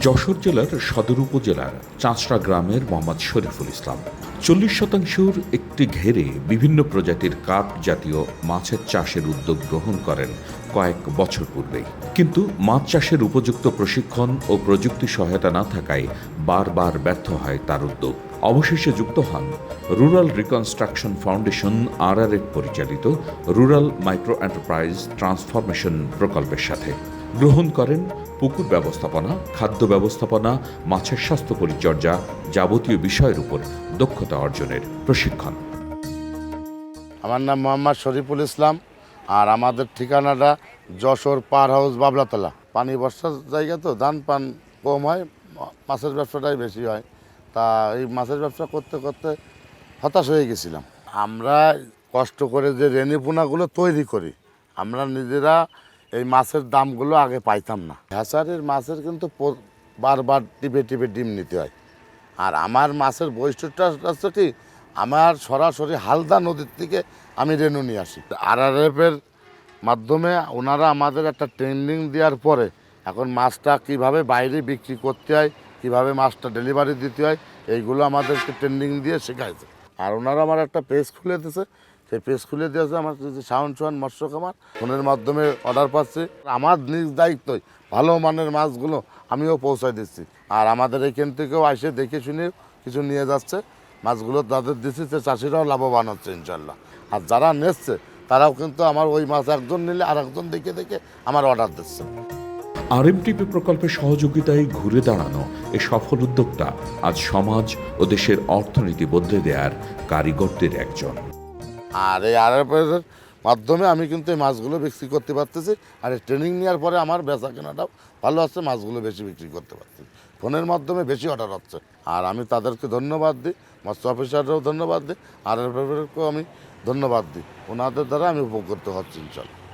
যশোর জেলার সদর উপজেলার চাঁচড়া গ্রামের মোহাম্মদ শরীফুল ইসলাম। চল্লিশ শতাংশের একটি ঘেরে বিভিন্ন প্রজাতির কাপ জাতীয় মাছের চাষের উদ্যোগ গ্রহণ করেন কয়েক বছর পূর্বেই। কিন্তু মাছ চাষের উপযুক্ত প্রশিক্ষণ ও প্রযুক্তি সহায়তা না থাকায় বারবার ব্যর্থ হয় তার উদ্যোগ। অবশেষে যুক্ত হন রুরাল রিকনস্ট্রাকশন ফাউন্ডেশন আর পরিচালিত রুরাল মাইক্রো এন্টারপ্রাইজ ট্রান্সফরমেশন প্রকল্পের সাথে। গ্রহণ করেন পুকুর ব্যবস্থাপনা, খাদ্য ব্যবস্থাপনা, মাছের স্বাস্থ্য পরিচর্যা যাবতীয় বিষয়ের উপর দক্ষতা অর্জনের প্রশিক্ষণ। আমার নাম মোহাম্মদ শরীফুল ইসলাম আর আমাদের ঠিকানাটা যশোর পার হাউস, বাবলাতলা। পানি বর্ষার জায়গা তো, ধান পান কম হয়, মাছের ব্যবসাটাই বেশি হয়। তা এই মাছের ব্যবসা করতে করতে হতাশ হয়ে গেছিলাম। আমরা কষ্ট করে যে রেনিপুনাগুলো তৈরি করি, আমরা নিজেরা এই মাছের দামগুলো আগে পাইতাম না। হ্যাচারের মাছের কিন্তু বারবার টিপে টিপে ডিম নিতে হয়। আর আমার মাছের বৈশিষ্ট্যটা হচ্ছে কি, আমার সরাসরি হালদা নদীর থেকে আমি রেনু নিয়ে আসি। আর আর এফের মাধ্যমে ওনারা আমাদের একটা ট্রেনিং দেওয়ার পরে এখন মাছটা কীভাবে বাইরে বিক্রি করতে হয়, কীভাবে মাছটা ডেলিভারি দিতে হয়, এইগুলো আমাদেরকে ট্রেনিং দিয়ে শেখাইছে। আর ওনারা আমার একটা পেজ খুলে দিয়েছে সেই পেজ খুলে দিয়েছে আমার যে সাউন্ড সোহান মৎস্য খামার, ফোনের মাধ্যমে অর্ডার পাচ্ছি। আমার নিজ দায়িত্বই, ভালো মানের মাছগুলো আমিও পৌঁছায় দিচ্ছি। আর আমাদের এখান থেকেও আসে দেখে শুনে কিছু নিয়ে যাচ্ছে। মাছগুলো তাদের দিচ্ছি, সে চাষিরাও লাভবান হচ্ছে ইনশাল্লাহ। আর যারা নিচ্ছে, তারাও কিন্তু আমার ওই মাছ একজন নিলে আর একজন দেখে দেখে আমার অর্ডার দিচ্ছে। আরএমটিপি প্রকল্পের সহযোগিতায় ঘুরে দাঁড়ানো এ সফল উদ্যোক্তা আজ সমাজ ও দেশের অর্থনীতি বদলে দেওয়ার কারিগরদের একজন। আর এই আরএফের মাধ্যমে আমি কিন্তু এই মাছগুলো বিক্রি করতে পারতেছি। আর এই ট্রেনিং নেওয়ার পরে আমার বেচা কেনাটাও ভালো হচ্ছে, মাছগুলো বেশি বিক্রি করতে পারছি ফোনের মাধ্যমে বেশি অর্ডার হচ্ছে। আর আমি তাদেরকে ধন্যবাদ দিই মৎস্য অফিসাররাও ধন্যবাদ দিই আর এফেরকেও আমি ধন্যবাদ দিই। ওনাদের দ্বারা আমি উপকৃত হচ্ছি, ইনশাল্লাহ।